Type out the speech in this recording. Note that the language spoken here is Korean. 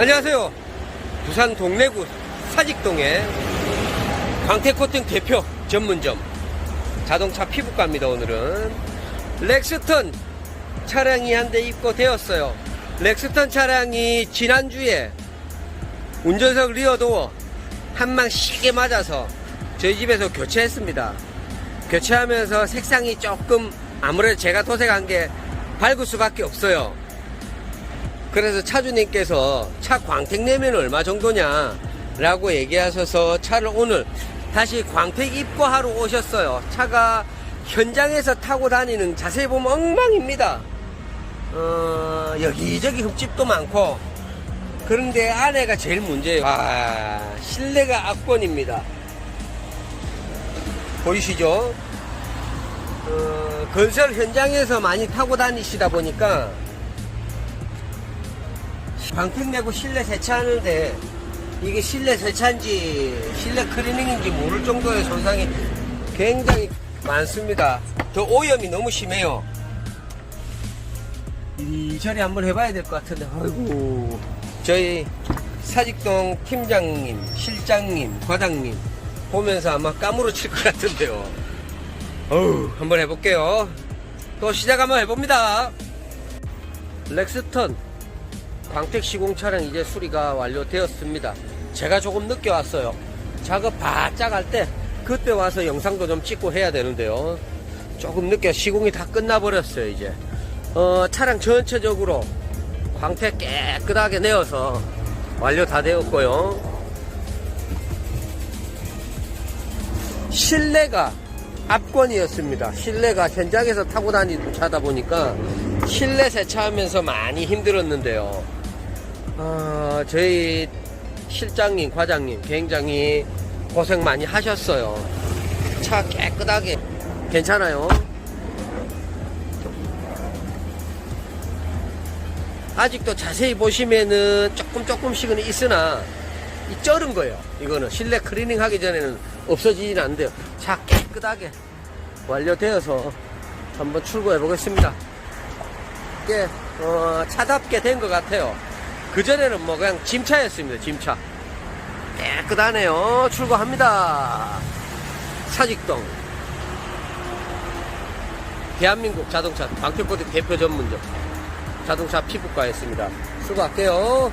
안녕하세요. 부산 동래구 사직동의 광택코팅 대표 전문점 자동차 피부과입니다. 오늘은 렉스턴 차량이 한 대 입고되었어요. 렉스턴 차량이 지난주에 운전석 리어도어 한망 시게 맞아서 저희 집에서 교체했습니다. 교체하면서 색상이 조금 아무래도 제가 도색한 게 밝을 수밖에 없어요. 그래서 차주님께서 차 광택 내면 얼마 정도냐 라고 얘기하셔서 차를 오늘 다시 광택 입고하러 오셨어요. 차가 현장에서 타고 다니는 자세히 보면 엉망입니다. 어, 여기저기 흠집도 많고 그런데 안에가 제일 문제예요. 아, 실내가 압권입니다. 보이시죠? 어, 건설 현장에서 많이 타고 다니시다 보니까 광택 내고 실내 세차하는데 이게 실내 세차인지 실내 클리닝인지 모를 정도의 손상이 굉장히 많습니다. 더 오염이 너무 심해요. 이리저리 한번 해봐야 될 것 같은데, 아이고. 저희 사직동 팀장님, 실장님, 과장님 보면서 아마 까무러칠 것 같은데요. 어우, 한번 해볼게요. 또 시작 한번 해봅니다. 렉스턴 광택 시공 차량 이제 수리가 완료되었습니다. 제가 조금 늦게 왔어요. 작업 바짝 할 때 그때 와서 영상도 좀 찍고 해야 되는데요. 조금 늦게 시공이 다 끝나버렸어요, 이제. 어, 차량 전체적으로 광택 깨끗하게 내어서 완료 다 되었고요. 실내가 압권이었습니다. 실내가 현장에서 타고 다니는 차다 보니까 실내 세차하면서 많이 힘들었는데요. 어, 저희 실장님, 과장님 굉장히 고생 많이 하셨어요. 차 깨끗하게 괜찮아요. 아직도 자세히 보시면은 조금 조금씩은 있으나 이 쩔은 거예요. 이거는 실내 클리닝 하기 전에는 없어지진 않는데요. 차 깨끗하게 완료되어서 한번 출고해 보겠습니다. 이게 어, 차답게 된 것 같아요. 그 전에는 뭐 그냥 짐차였습니다. 짐차. 깨끗하네요. 출고합니다. 사직동. 대한민국 자동차 방택코드 대표 전문점 자동차 피부과였습니다. 수고할게요.